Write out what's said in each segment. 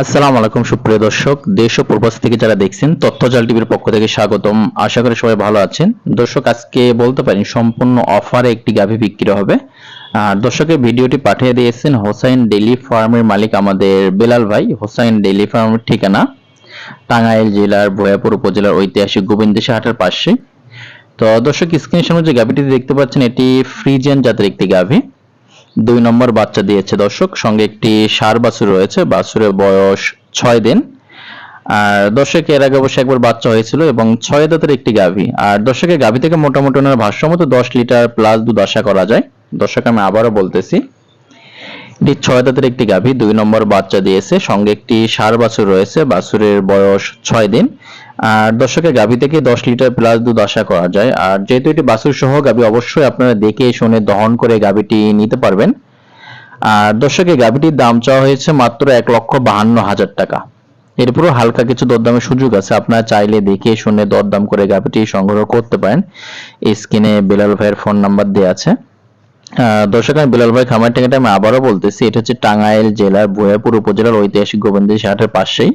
আসসালামু আলাইকুম, সুপ্রিয় দর্শক। দেশ ও প্রবাস থেকে যারা দেখছেন, তথ্যজাল টিভির পক্ষ থেকে স্বাগতম। আশা করি সবাই ভালো আছেন। দর্শক, আজকে বলতে পারি সম্পূর্ণ অফারে একটি গাভী বিক্রি হবে। আর দর্শকের ভিডিওটি পাঠিয়ে দিয়েছেন হোসাইন ডেইলি ফার্মের মালিক আমাদের বেলাল ভাই। হোসাইন ডেইলি ফার্মের ঠিকানা, টাঙ্গাইল জেলার ভয়াপুর উপজেলার ঐতিহাসিক গোবিন্দেশা হাটের পাশে। তো দর্শক স্ক্রিনের সামনে যে গাভীটি দেখতে পাচ্ছেন, এটি ফ্রিজিয়ান জাতের একটি গাভী। দুই নম্বর বাচ্চা দিয়েছে দর্শক, সঙ্গে একটি সার বাছুর রয়েছে, বাছুরের বয়স ছয় দিন। আর দর্শক, এর আগে অবশ্যই একবার বাচ্চা হয়েছিল এবং ছয় দাঁতের একটি গাভী। আর দর্শকের গাভী থেকে মোটামুটি ওনার ভাষ্য মতো দশ লিটার প্লাস দুধ আশা করা যায়। দর্শক, আমি আবারও বলতেছি, এটি ছয় দাঁতের একটি গাভী, দুই নম্বর বাচ্চা দিয়েছে, সঙ্গে একটি সার বাছুর রয়েছে, বাছুরের বয়স ছয় দিন। আর দর্শকের গাভী থেকে দশ লিটার প্লাস দুধ আশা করা যায়? আর যেহেতু এটি বাছুর সহ গাভী, অবশ্যই আপনারা দেখে শুনে দহন করে গাভীটি নিতে পারবেন। আর দর্শকের গাভীটির দাম চাওয়া হয়েছে মাত্র এক লক্ষ বাহান্ন হাজার টাকা। এরপরও হালকা কিছু দরদামের সুযোগ আছে। আপনারা চাইলে দেখে শুনে দরদাম করে গাভীটি সংগ্রহ করতে পারেন। স্ক্রিনে বেলাল ভাইয়ের ফোন নাম্বার দেওয়া আছে। দর্শক, আমি বিলাল ভাই খামার টেকাটা আমি আবারও বলতেছি, এটা হচ্ছে টাঙ্গাইল জেলার ভয়াপুর উপজেলার ঐতিহাসিক গোবিন্দ হাটের পাশেই।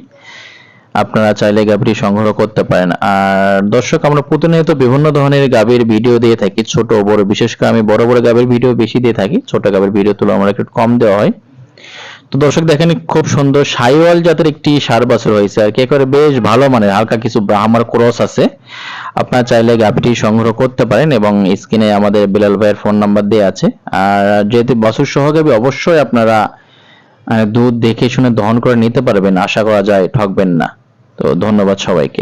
আপনারা চাইলে গাভীটি সংগ্রহ করতে পারেন। আর দর্শক, আমরা প্রতিনিয়ত বিভিন্ন ধরনের গাভীর ভিডিও দিয়ে থাকি, ছোট বড়। বিশেষ করে আমি বড় বড় গাভীর ভিডিও বেশি দিয়ে থাকি, ছোট গাভীর ভিডিও তুলে আমার একটু কম দেওয়া হয়। তো দর্শক, দেখেন খুব সুন্দর সাইওয়াল জাতের একটি সার বাছুর হয়েছে, আর কি করে বেশ ভালো মানের, হালকা কিছু ব্রাহ্মার ক্রস আছে। আপনারা চাইলে গাভীটি সংগ্রহ করতে পারেন এবং স্ক্রিনে আমাদের বিলাল ভাইয়ের ফোন নাম্বার দেওয়া আছে। আর যেহেতু বাছুর সহ অবশ্যই আপনারা দুধ দেখে শুনে দহন করে নিতে পারবেন, আশা করা যায় ঠকবেন না। তো ধন্যবাদ সবাইকে।